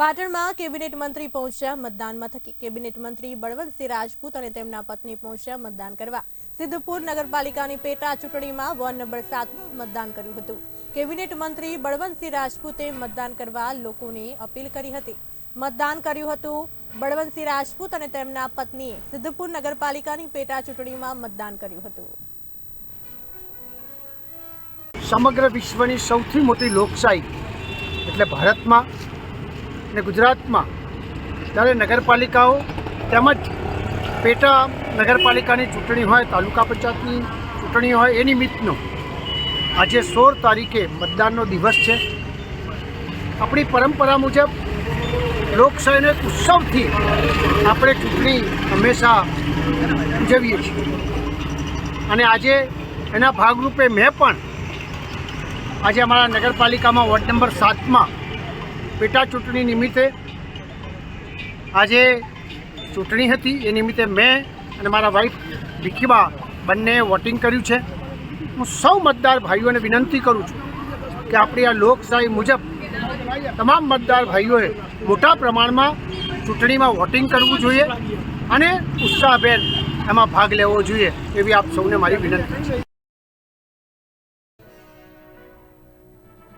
પાટણમાં કેબિનેટ મંત્રી પહોંચ્યા મતદાન મથકે. કેબિનેટ મંત્રી બળવંતસિંહ રાજપૂત અને તેમના પત્ની પહોંચ્યા મતદાન કરવા. સિદ્ધપુર નગરપાલિકાની પેટા ચૂંટણીમાં વોર્ડ નંબર સાતમાં મતદાન કર્યું હતું. કેબિનેટ મંત્રી બળવંતસિંહ રાજપૂતે મતદાન કરવા લોકોને અપીલ કરી હતી. મતદાન કર્યું હતું બળવંતસિંહ રાજપૂત અને તેમના પત્નીએ સિદ્ધપુર નગરપાલિકાની પેટા ચૂંટણીમાં મતદાન કર્યું હતું. સમગ્ર વિશ્વની સૌથી મોટી લોકશાહી એટલે ભારતમાં અને ગુજરાતમાં ત્યારે નગરપાલિકાઓ તેમજ પેટા નગરપાલિકાની ચૂંટણી હોય, તાલુકા પંચાયતની ચૂંટણી હોય એ નિમિત્તનો આજે સોળ તારીખે મતદાનનો દિવસ છે. આપણી પરંપરા મુજબ લોકશાહીનો ઉત્સવથી આપણે ચૂંટણી હંમેશા ઉજવીએ છીએ. અને આજે એના ભાગરૂપે મેં પણ આજે અમારા નગરપાલિકામાં વોર્ડ નંબર સાતમાં પેટા ચૂંટણી નિમિત્તે આજે ચૂંટણી હતી. એ નિમિત્તે મેં અને મારા વાઈફ વિકીબા બંને વોટિંગ કર્યું છે. હું સૌ મતદાર ભાઈઓને વિનંતી કરું છું કે આપણી આ લોકશાહી મુજબ તમામ મતદાર ભાઈઓએ મોટા પ્રમાણમાં ચૂંટણીમાં વોટિંગ કરવું જોઈએ અને ઉત્સાહભેર એમાં ભાગ લેવો જોઈએ એવી આપ સૌને મારી વિનંતી છે.